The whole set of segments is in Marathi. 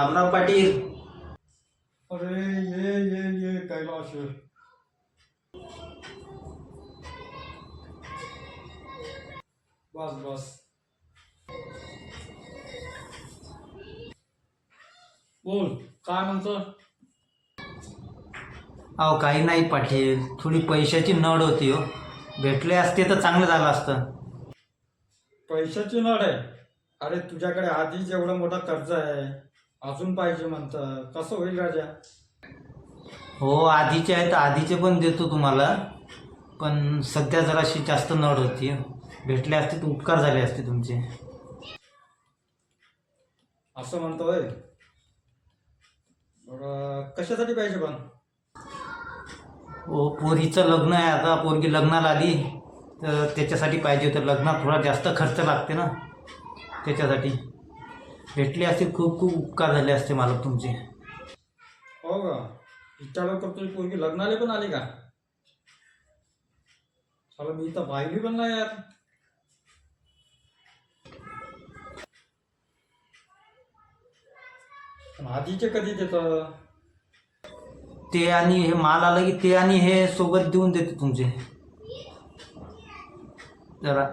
रामराम पाटील. अरे ये ये ये कैलाश. बस बस. बोल काय म्हणतो? अहो काही नाही पाटील. थोडी पैशाची नड होती हो. भेटले असते तर चांगलं झालं असतं. पैशाची नड आहे. अरे तुझ्याकडे आधीच एवढा मोठा कर्ज आहे. अजून पाहिजे म्हणतं. कसं होईल राजा? हो आधीचे आहे तर आधीचे पण देतो तुम्हाला. पण सध्या जराशी जास्त नड होती. भेटले असते तर उपकार झाले असते तुमचे. असं म्हणतोय बरं कशासाठी पाहिजे पण? हो पोरीचं लग्न आहे आता. पोरगी लग्नाला आली तर त्याच्यासाठी पाहिजे होतं लग्नात थोडा जास्त खर्च लागते ना त्याच्यासाठी. भेटले असते खूप खूप उपकार झाले असते मला तुमचे. हो का? इतक्या लवकर तुझी पोरगी लग्नाला पण आली का? चला मी इथं पाहिली पण नाही यार. पण आधीचे कधी देतं? ते आणि हे माल आलं की ते आणि हे सोबत देऊन देते तुमचे. जरा.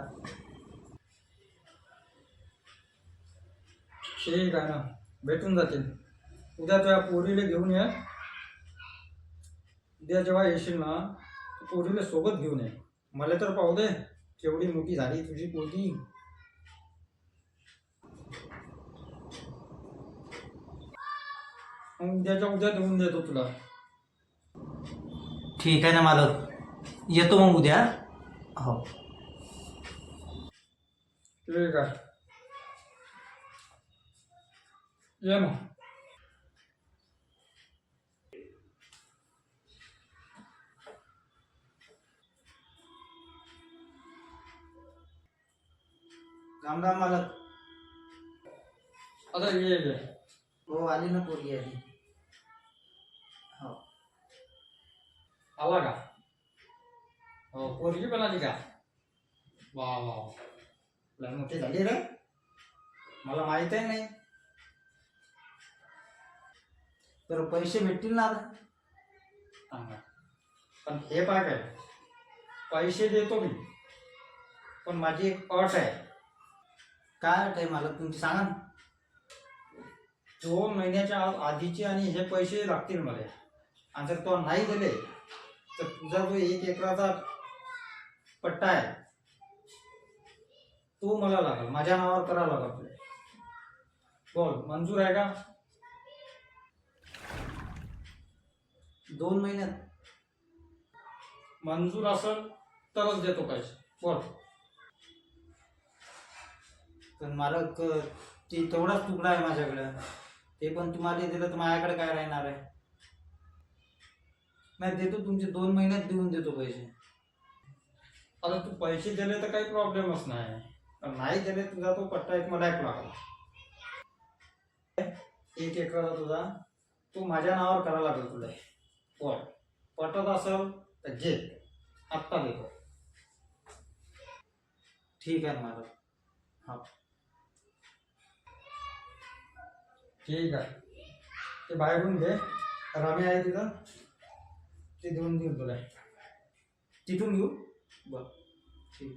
ठीक आहे ना भेटून जातील. उद्या तुझ्या पोरीला घेऊन ये. उद्या जेव्हा येशील ना पोरीला सोबत घेऊन ये. मला तर पाहू दे केवढी मोठी झाली तुझी पोरगी. मग उद्याच्या उद्या देऊन देतो तुला. ठीक आहे ना मालक. येतो मग उद्या. हो. ठीक आहे ये मग राम राम मालक. आता ये ये हो आली ना पोरगी आली. हो. आला का? हो पोरगी पण आली का? वा वा. लय मोठी झाली रे. मला माहीत आहे नाही. तर पैसे भेटतील ना आता? पण हे काय? पैसे देतो मी. पण माझी एक अट आहे. काय अट आहे मालक? तुमची सांगा ना. दोन महिन्याच्या आधीचे आणि हे पैसे लागतील मला. आणि जर तो नाही दिले तर तुझा जो एक एकराचा पट्टा आहे तो मला लागेल. माझ्या नावावर करावा लागेल. बोल मंजूर आहे का? दोन महिन्यात. मंजूर असेल तरच देतो पैसे. बोल. पण मालक ते तेवढाच तुकडा आहे माझ्याकडं. ते पण तुम्हाला दिलं तर माझ्याकडे काय राहणार आहे? नाही देतो तुमचे दोन महिन्यात देऊन देतो पैसे. आता तू पैसे दिले तर काही प्रॉब्लेमच नाही. पण नाही दिले तुझा तो पट्टा एक मला एक लागला. एक एकराचा तुझा तू माझ्या नावावर करायला लागेल तुला. पटत असेल तर घे आत्ता देतो ठीक ना मालक हा ठीक आहे ते बाहेरून घे रमी आहे तिथं ते देऊन देईल तुला तिथून घेऊ बरं ठीक